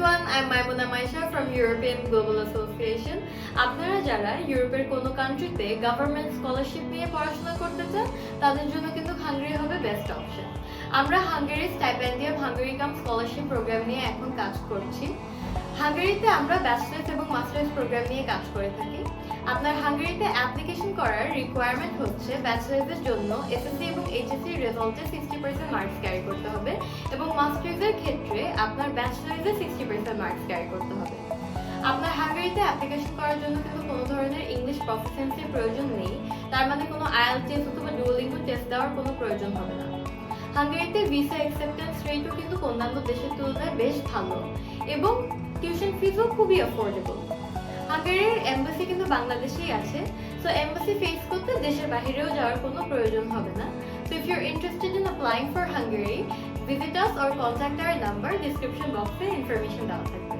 Everyone I Maimuna Maisha from European global association আপনারা যারা ইউরোপের কোনো কান্ট্রিতে গভর্নমেন্ট স্কলারশিপ নিয়ে পড়াশোনা করতে চান, তাদের জন্য কিন্তু হাঙ্গেরি হবে বেস্ট অপশন আমরা Hungary Stipendium Hungaricum scholarship program নিয়ে এখন কাজ করছি। হাঙ্গেরিতে আমরা ব্যাচেলার্স মাস্টার্স প্রোগ্রাম নিয়ে কাজ করে থাকি। আপনার হাঙ্গেরিতে অ্যাপ্লিকেশন করার রিকোয়ারমেন্ট হচ্ছে ব্যাচেলার্সের জন্য এসএসসি এবং এইচএসসি রেজাল্টে সিক্সটি পার্সেন্ট মার্কস ক্যারি করতে হবে এবং মাস্টার্সের ক্ষেত্রে আপনার ব্যাচেলার্সে সিক্সটি পার্সেন্ট মার্কস ক্যারি করতে হবে। আপনার হাঙ্গেরিতে অ্যাপ্লিকেশন করার জন্য কিন্তু কোনো ধরনের ইংলিশ প্রফিসিয়েন্সির প্রয়োজন নেই। তার মানে কোনো আইএল টেস্ট অথবা ডুয়োলিঙ্গো টেস্ট দেওয়ার কোনো প্রয়োজন হবে না। হাঙ্গেরিতে ভিসা অ্যাকসেপ্টেন্স রেটও কিন্তু অন্যান্য দেশের তুলনায় বেশ ভালো এবং টিউশন ফিজও খুবই অ্যাফোর্ডেবল হাঙ্গেরির এম্বাসি কিন্তু বাংলাদেশেই আছে। সো এম্বাসি ফেস করতে দেশের বাহিরেও যাওয়ার কোনো প্রয়োজন হবে না। So if your interested in applying for Hungary visit us or contact our number description বক্সে ইনফরমেশন দেওয়া থাকবে।